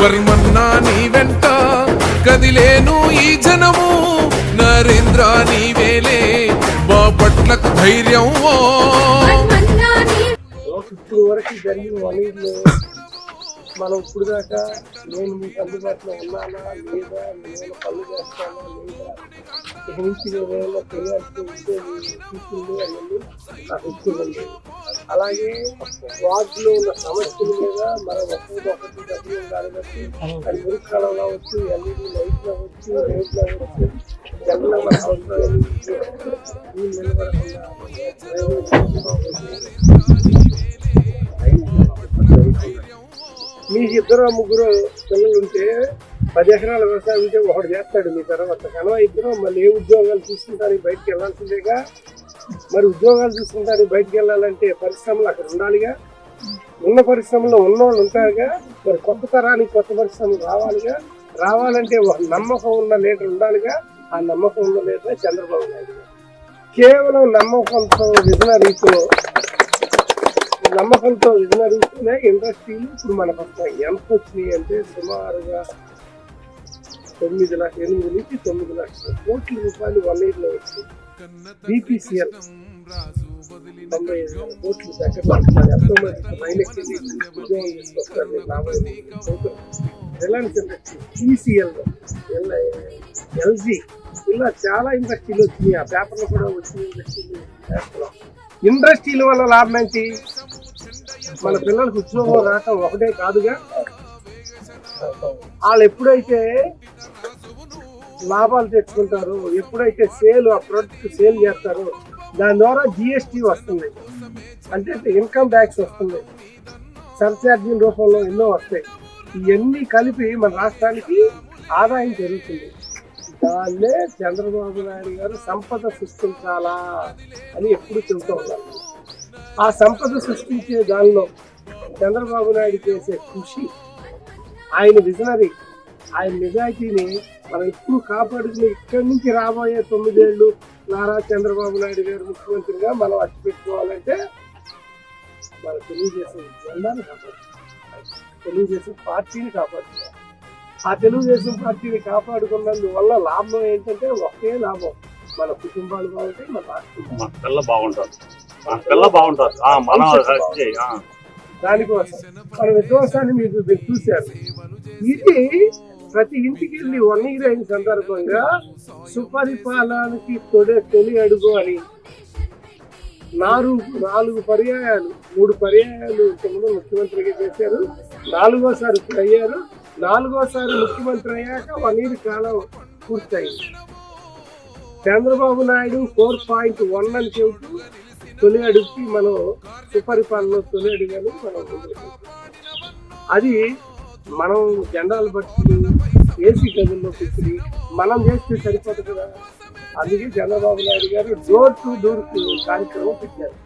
వర్మన్నా నీ వెంట కదిలేను ఈ జనము? నరేంద్ర నీవేలే బాపట్లకు ధైర్యం ఓ. ఇప్పుడు వరకు జరిగిన మనం ఇప్పుడు దాకా నేను మీకు అందుబాటులో ఉన్నానా? లేదా నేను పనులు చేస్తానా? లేదా ఇక ఏదైనా చేయాల్సి ఉంటే తీసుకుంది అనేది నాకు ఇచ్చిందండి అలాగే వార్డులో ఉన్న సమస్యల మీద మనం ఒక్కొక్కటి డబ్బులు ఉండాలి బట్టి అది మురికాలం కావచ్చు ఎల్ఈడి లైట్ అవ్వచ్చు రేట్ అవ్వచ్చు జగన్ మన అవసరం నిలబడకుండా మీకు ఇద్దరు ముగ్గురు పిల్లలు ఉంటే పది ఎకరాల వ్యవసాయం ఉంటే ఒకడు చేస్తాడు మీ తర్వాత. కనుక ఇద్దరు మళ్ళీ ఏ ఉద్యోగాలు చూసుకుంటానికి బయటకు వెళ్ళాల్సిందేగా? మరి ఉద్యోగాలు చూసుకుంటానికి బయటకు వెళ్ళాలంటే పరిశ్రమలు అక్కడ ఉండాలిగా? ఉన్న పరిశ్రమలో ఉన్నవాళ్ళు ఉంటారుగా? మరి కొత్త తరానికి కొత్త పరిశ్రమలు రావాలిగా? రావాలంటే ఒక నమ్మకం ఉన్న లీడర్ ఉండాలిగా? ఆ నమ్మకం ఉన్న లీడర్ చంద్రబాబు నాయుడు కేవలం నమ్మకంతో విజనరీతో నమ్మకంతో విజనరీస్తూనే ఇండస్ట్రీలు ఇప్పుడు మనకు వస్తాయి ఎంత వచ్చినాయి అంటే సుమారుగా తొమ్మిది లక్ష ఎనిమిది నుంచి తొమ్మిది లక్షల కోట్ల రూపాయలు వన్ ఇయర్ వచ్చింది బీపీసీఎల్ తొంభై ఐదు కోట్లు దగ్గర ఎంతో మంది ఉద్యోగం తీసుకొస్తారు లాభం రిలయన్స్ ఇండస్ట్రీ? టీసీఎల్ ఎల్జీ ఇలా చాలా ఇండస్ట్రీలు వచ్చినాయి. ఆ పేపర్లు కూడా వచ్చిన ఇండస్ట్రీలు. ఇండస్ట్రీల వల్ల లాభం ఏంటి? మన పిల్లలకు ఉద్యోగం రావటం ఒకటే కాదుగా. వాళ్ళు ఎప్పుడైతే లాభాలు తెచ్చుకుంటారో ఎప్పుడైతే సేల్ ఆ ప్రొడక్ట్ సేల్ చేస్తారో దాని ద్వారా జిఎస్టీ వస్తుంది అంటే ఇన్కమ్ ట్యాక్స్ వస్తుంది సర్చార్జీల రూపంలో ఎన్నో వస్తాయి. ఇవన్నీ కలిపి మన రాష్ట్రానికి ఆదాయం పెరుగుతుంది. దాన్నే చంద్రబాబు నాయుడు గారు సంపద సృష్టించాలా అని ఎప్పుడు చెబుతూ ఉన్నారు. ఆ సంపద సృష్టించే దానిలో చంద్రబాబు నాయుడు చేసే కృషి ఆయన విజనరీ ఆయన నిజాయితీని మనం ఎప్పుడు కాపాడుకుని ఇక్కడి నుంచి రాబోయే తొమ్మిదేళ్ళు నారా చంద్రబాబు నాయుడు గారు ముఖ్యమంత్రిగా మనం అట్టి పెట్టుకోవాలంటే మన తెలుగుదేశం జెండాను కాపాడుకోవాలి. తెలుగుదేశం పార్టీని కాపాడుకోవాలి. ఆ తెలుగుదేశం పార్టీని కాపాడుకున్నందువల్ల లాభం ఏంటంటే ఒకే లాభం. మన కుటుంబాలు బాగుంటాయి మన రాష్ట్రం బాగుంటుంది. మన పిల్ల బాగుంటారు మన. దానికోసం మన విధ్వంసాన్ని మీరు చూశారు. ఇది ప్రతి ఇంటికి వెళ్ళి వన్ ఇయర్ అయిన సందర్భంగా సుపరిపాలనకి తొడే తొలి అడుగు అని నాలుగు నాలుగు పర్యాయాలు మూడు పర్యాయాలు ఇంతకుముందు ముఖ్యమంత్రిగా చేశారు. నాలుగోసారి ఇప్పుడు అయ్యారు నాలుగోసారి ముఖ్యమంత్రి అయ్యాక వన్ ఇయర్ కాలం పూర్తయింది. Chandrababu Naidu four point one అని చెబుతూ తొలి అడుగుకి మనం సుపరిపాలన తొలి అడుగని మనం అది మనం జెండాలు బట్టి ఏసీ గదుల్లో కూర్చుని మనం చేస్తే సరిపోదు కదా? అందుకే చంద్రబాబు నాయుడు గారు డోర్ టు డోర్ కార్యక్రమం పెట్టారు.